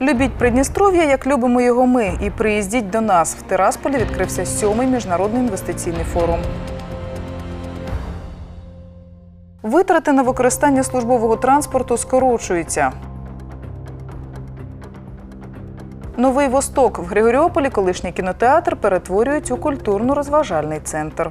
Любіть Придністров'я, як любимо його ми, і приїздіть до нас. В Тирасполі відкрився сьомий міжнародний інвестиційний форум. Витрати на використання службового транспорту скорочуються. Новий Восток в Григоріополі колишній кінотеатр перетворюють у культурно-розважальний центр.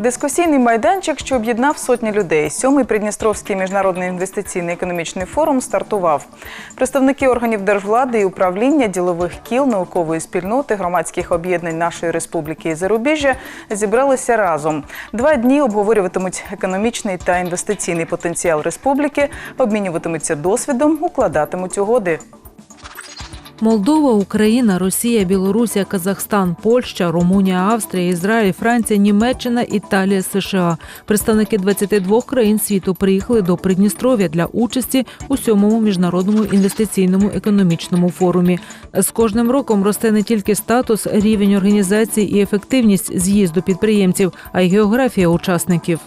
Дискусійний майданчик, що об'єднав сотні людей. Сьомий Придністровський міжнародний інвестиційний економічний форум стартував. Представники органів держвлади і управління ділових кіл, наукової спільноти, громадських об'єднань нашої республіки і зарубіжжя зібралися разом. Два дні обговорюватимуть економічний та інвестиційний потенціал республіки, обмінюватимуться досвідом, укладатимуть угоди. Молдова, Україна, Росія, Білорусія, Казахстан, Польща, Румунія, Австрія, Ізраїль, Франція, Німеччина, Італія, США. Представники 22 країн світу приїхали до Придністров'я для участі у сьомому міжнародному інвестиційному економічному форумі. З кожним роком росте не тільки статус, рівень організації і ефективність з'їзду підприємців, а й географія учасників.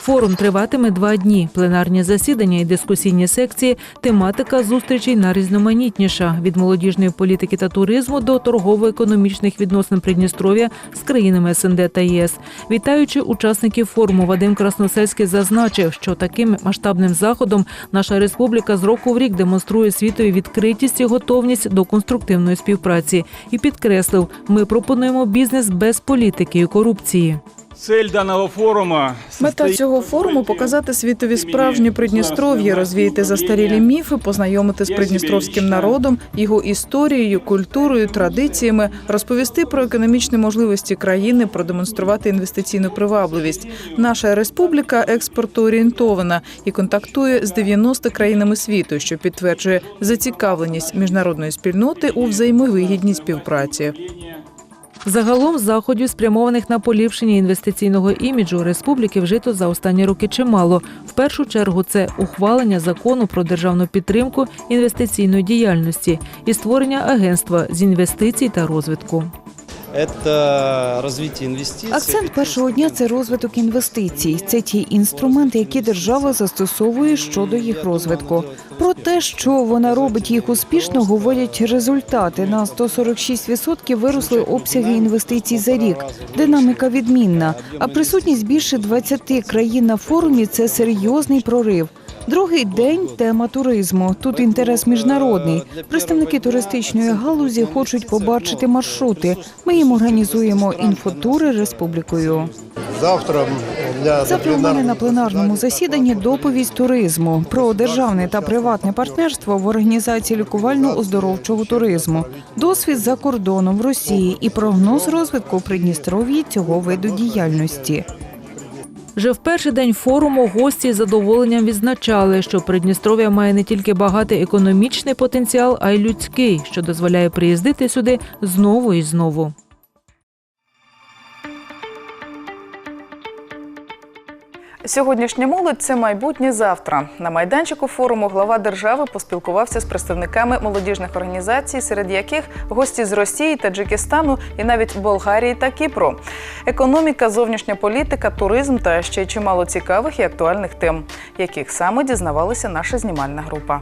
Форум триватиме два дні. Пленарні засідання і дискусійні секції. Тематика зустрічей найрізноманітніша від молодіжної політики та туризму до торгово-економічних відносин Придністров'я з країнами СНД та ЄС. Вітаючи учасників форуму, Вадим Красносельський зазначив, що таким масштабним заходом наша республіка з року в рік демонструє світові відкритість і готовність до конструктивної співпраці. І підкреслив, ми пропонуємо бізнес без політики і корупції. Цель данного форума Мета цього форуму показати світові справжнє Придністров'я, розвіяти застарілі міфи, познайомити з придністровським народом, його історією, культурою, традиціями, розповісти про економічні можливості країни, продемонструвати інвестиційну привабливість. Наша республіка експортоорієнтована і контактує з 90 країнами світу, що підтверджує зацікавленість міжнародної спільноти у взаємовигідній співпраці. Загалом заходів, спрямованих на поліпшення інвестиційного іміджу республіки, вжито за останні роки чимало. В першу чергу це ухвалення закону про державну підтримку інвестиційної діяльності і створення агентства з інвестицій та розвитку. Это развитие инвестиций. Акцент першого дня це розвиток інвестицій. Це ті інструменти, які держава застосовує щодо їх розвитку. Про те, що вона робить їх успішно, говорять результати. На 146% виросли обсяги інвестицій за рік. Динаміка відмінна. А присутність більше 20 країн на форумі це серйозний прорив. Другий день тема туризму. Тут інтерес міжнародний. Представники туристичної галузі хочуть побачити маршрути. Ми їм організуємо інфотури республікою. Завтра Завтра у мене на пленарному засіданні доповідь туризму про державне та приватне партнерство в організації лікувально-оздоровчого туризму, досвід за кордоном в Росії і прогноз розвитку Придністров'ї цього виду діяльності. Вже в перший день форуму гості з задоволенням відзначали, що Придністров'я має не тільки багатий економічний потенціал, а й людський, що дозволяє приїздити сюди знову і знову. Сьогоднішня молодь це майбутнє завтра. На майданчику форуму глава держави поспілкувався з представниками молодіжних організацій, серед яких гості з Росії, Таджикистану і навіть Болгарії та Кіпру. Економіка, зовнішня політика, туризм та ще чимало цікавих і актуальних тем, яких саме дізнавалася наша знімальна група.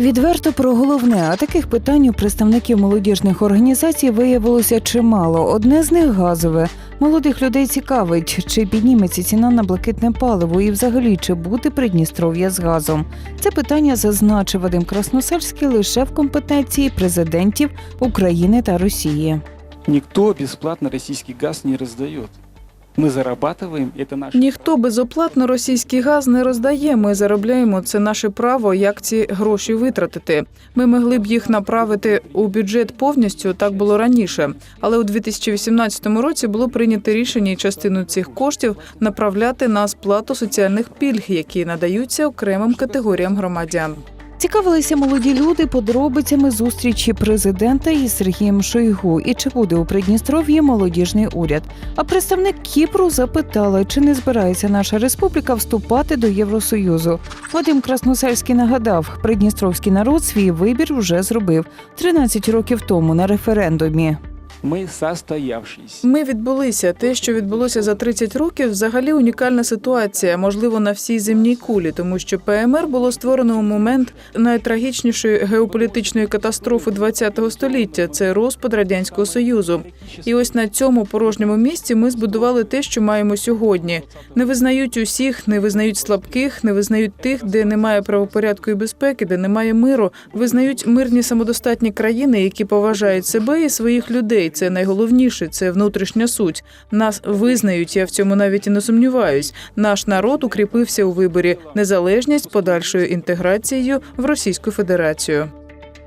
Відверто про головне, а таких питань у представників молодіжних організацій виявилося чимало. Одне з них газове. Молодих людей цікавить, чи підніметься ціна на блакитне паливо і взагалі чи буде Придністров'я з газом. Це питання зазначив Вадим Красносельський лише в компетенції президентів України та Росії. Никто бесплатно российский газ не раздает. Мы зарабатываем, это наш Ніхто безоплатно російський газ не роздає. Ми заробляємо це наше право, як ці гроші витратити. Ми могли б їх направити у бюджет повністю. Так було раніше. Але у 2018 році було прийнято рішення і частину цих коштів направляти на сплату соціальних пільг, які надаються окремим категоріям громадян. Цікавилися молоді люди подробицями зустрічі президента із Сергієм Шойгу і чи буде у Придністров'ї молодіжний уряд. А представник Кіпру запитала, чи не збирається наша республіка вступати до Євросоюзу. Вадим Красносельський нагадав, придністровський народ свій вибір вже зробив 13 років тому на референдумі. Мы состоявшиеся. Ми відбулися. Те, що відбулося за 30 років, взагалі унікальна ситуація, можливо, на всій земній кулі, тому що ПМР було створено у момент найтрагічнішої геополітичної катастрофи ХХ століття це розпад радянського союзу. І ось на цьому порожньому місці ми збудували те, що маємо сьогодні. Не визнають усіх, не визнають слабких, не визнають тих, де немає правопорядку і безпеки, де немає миру. Визнають мирні самодостатні країни, які поважають себе і своїх людей. Це найголовніше, це внутрішня суть. Нас визнають. Я в цьому навіть і не сумніваюсь. Наш народ укріпився у виборі незалежність подальшою інтеграцією в Російську Федерацію.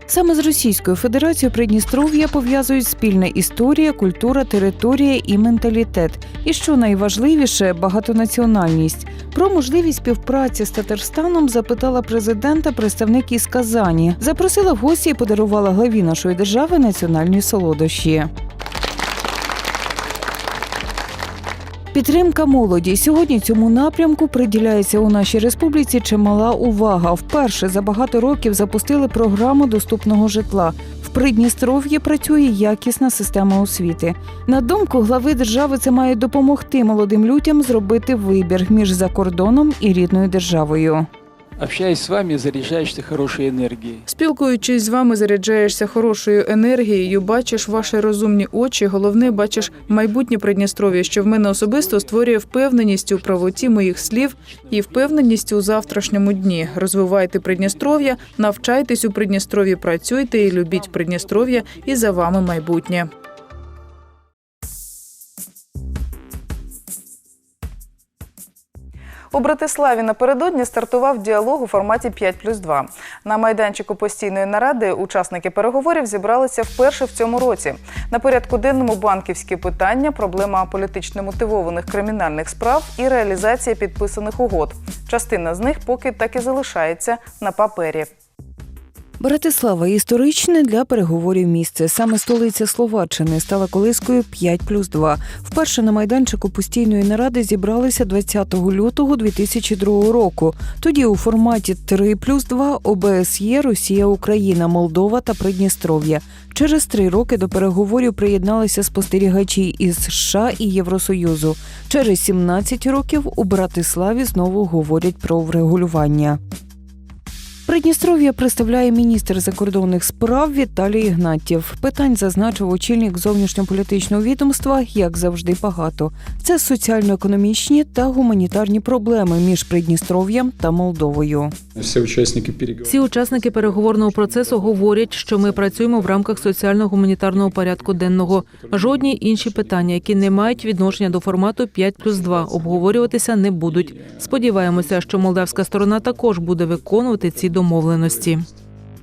Саме з Російською Федерацією Придністров'я пов'язують спільна історія, культура, територія і менталітет. І що найважливіше багатонаціональність. Про можливість співпраці з Татарстаном запитала президента представник із Казані. Запросила в гості і подарувала главі нашої держави національні солодощі. Підтримка молоді сьогодні цьому напрямку приділяється у нашій республіці чимала увага. Вперше за багато років запустили програму доступного житла. В Придністров'ї працює якісна система освіти. На думку глави держави, це має допомогти молодим людям зробити вибір між закордоном і рідною державою. Общаясь с вами, заряжаешься хорошей энергией. Спілкуючись з вами, заряджаєшся хорошою енергією, бачиш ваші розумні очі. Головне, бачиш майбутнє Придністров'я, що в мене особисто створює впевненість у правоті моїх слів і впевненість у завтрашньому дні. Розвивайте Придністров'я, навчайтесь у Придністров'ї, працюйте і любіть Придністров'я, і за вами майбутнє. У Братиславі напередодні стартував діалог у форматі 5 плюс 2. На майданчику постійної наради учасники переговорів зібралися вперше в цьому році. На порядку денному банківські питання, проблема політично мотивованих кримінальних справ і реалізація підписаних угод. Частина з них поки так і залишається на папері. Братислава історичне для переговорів місце. Саме столиця Словаччини стала колискою 5 плюс 2. Вперше на майданчику постійної наради зібралися 20 лютого 2002 року. Тоді у форматі 3 плюс 2 ОБСЄ, Росія, Україна, Молдова та Придністров'я. Через три роки до переговорів приєдналися спостерігачі із США і Євросоюзу. Через 17 років у Братиславі знову говорять про врегулювання. Придністров'я представляє міністр закордонних справ Віталій Ігнатів. Питань зазначив очільник зовнішньополітичного відомства, як завжди, багато. Це соціально-економічні та гуманітарні проблеми між Придністров'ям та Молдовою. Все участники переговоров. Всі учасники переговорного процесу говорять, що ми працюємо в рамках соціально-гуманітарного порядку денного. Жодні інші питання, які не мають відношення до формату 5 плюс 2, обговорюватися не будуть. Сподіваємося, що молдавська сторона також буде виконувати ці домовленості домовленості.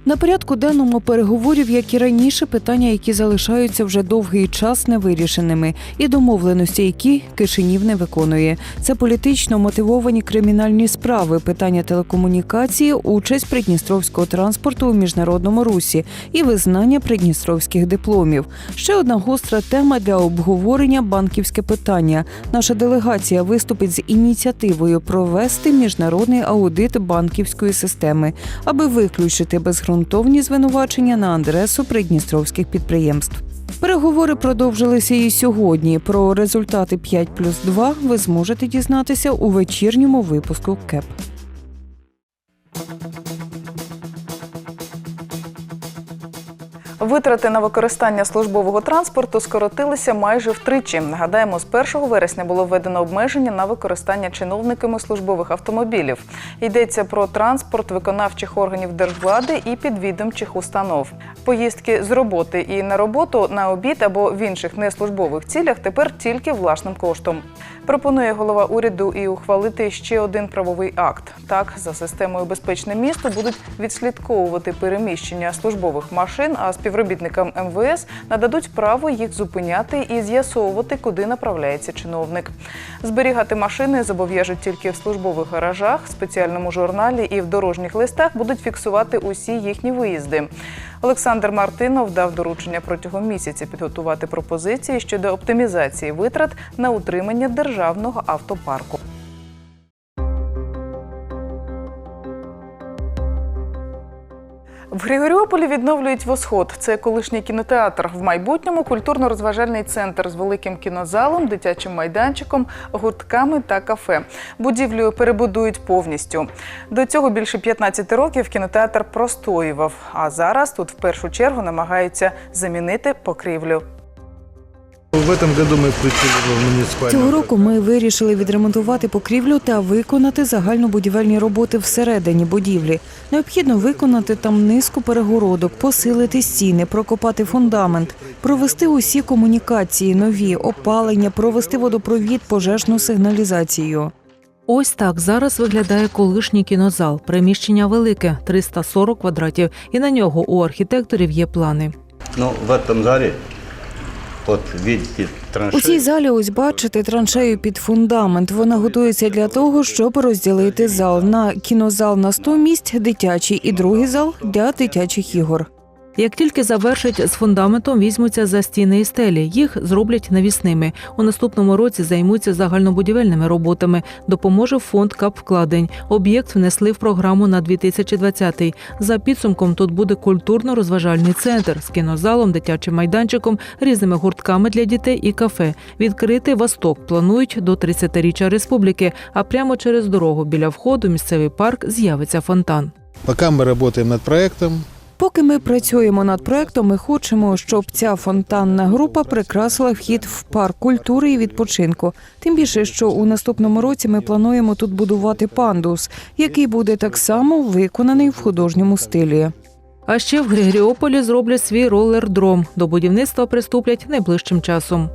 На порядку денному переговорів, як і раніше, питання, які залишаються вже довгий час невирішеними, і домовленості, які Кишинів не виконує. Це політично мотивовані кримінальні справи, питання телекомунікації, участь придністровського транспорту у міжнародному русі і визнання придністровських дипломів. Ще одна гостра тема для обговорення банківське питання. Наша делегація виступить з ініціативою провести міжнародний аудит банківської системи, аби виключити безґрунтовні звинувачення на адресу придністровських підприємств. Переговори продовжилися і сьогодні. Про результати 5 плюс 2 ви зможете дізнатися у вечірньому випуску КЕП. Витрати на використання службового транспорту скоротилися майже втричі. Нагадаємо, з 1 вересня було введено обмеження на використання чиновниками службових автомобілів. Йдеться про транспорт виконавчих органів держвлади і підвідомчих установ. Поїздки з роботи і на роботу на обід або в інших неслужбових цілях тепер тільки власним коштом. Пропонує голова уряду і ухвалити ще один правовий акт. Так, за системою безпечне місто будуть відслідковувати переміщення службових машин, а співробітники співробітникам МВС нададуть право їх зупиняти і з'ясовувати, куди направляється чиновник. Зберігати машини зобов'яжуть тільки в службових гаражах, спеціальному журналі і в дорожніх листах будуть фіксувати усі їхні виїзди. Олександр Мартинов дав доручення протягом місяця підготувати пропозиції щодо оптимізації витрат на утримання державного автопарку. В Григоріополі відновлюють восход. Це колишній кінотеатр. В майбутньому культурно-розважальний центр з великим кінозалом, дитячим майданчиком, гуртками та кафе. Будівлю перебудують повністю. До цього більше 15 років кінотеатр простоював. А зараз тут в першу чергу намагаються замінити покрівлю. В этом году мы включили в муниципальную Цього року ми вирішили відремонтувати покрівлю та виконати загальнобудівельні роботи всередині будівлі. Необхідно виконати там низку перегородок, посилити стіни, прокопати фундамент, провести усі комунікації, нові опалення, провести водопровід, пожежну сигналізацію. Ось так зараз виглядає колишній кінозал. Приміщення велике 340 квадратів, і на нього у архітекторів є плани. Ну, в этом зале, від видите, У цій залі ось бачите траншею під фундамент. Вона готується для того, щоб розділити зал на кінозал на 100 місць, дитячий і другий зал для дитячих ігор. Як тільки завершать з фундаментом, візьмуться за стіни і стелі. Їх зроблять навісними. У наступному році займуться загальнобудівельними роботами. Допоможе фонд капвкладень. Об'єкт внесли в програму на 2020-й. За підсумком тут буде культурно-розважальний центр з кінозалом, дитячим майданчиком, різними гуртками для дітей і кафе. Відкрити Восток планують до 30-річчя республіки. А прямо через дорогу біля входу місцевий парк з'явиться фонтан. Пока мы работаем над проектом, Поки ми працюємо над проектом, ми хочемо, щоб ця фонтанна група прикрасила вхід в парк культури і відпочинку. Тим більше, що у наступному році ми плануємо тут будувати пандус, який буде так само виконаний в художньому стилі. А ще в Григоріополі зроблять свій ролер-дром. До будівництва приступлять найближчим часом.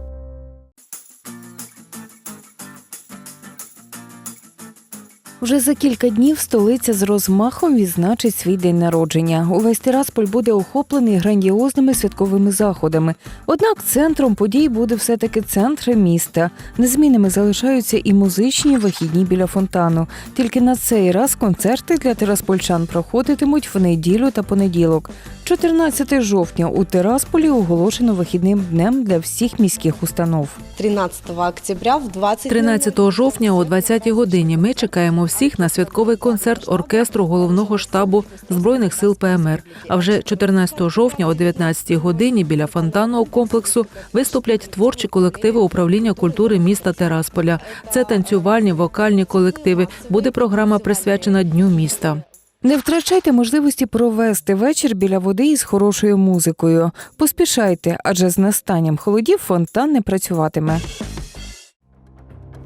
Вже за кілька днів столиця з розмахом відзначить свій день народження. Увесь Тирасполь буде охоплений грандіозними святковими заходами. Однак центром подій буде все-таки центр міста. Незмінними залишаються і музичні вихідні біля фонтану. Тільки на цей раз концерти для тираспольчан проходитимуть в неділю та понеділок. 14 жовтня у Тирасполі оголошено вихідним днем для всіх міських установ. 13 октября в 20 13 жовтня о 20-й годині ми чекаємо всіх на святковий концерт оркестру головного штабу збройних сил ПМР. А вже 14 жовтня о 19-й годині біля фонтанного комплексу виступлять творчі колективи управління культури міста Терасполя. Це танцювальні вокальні колективи. Буде програма присвячена Дню міста. Не втрачайте можливості провести вечір біля води із хорошою музикою. Поспішайте, адже з настанням холодів фонтан не працюватиме.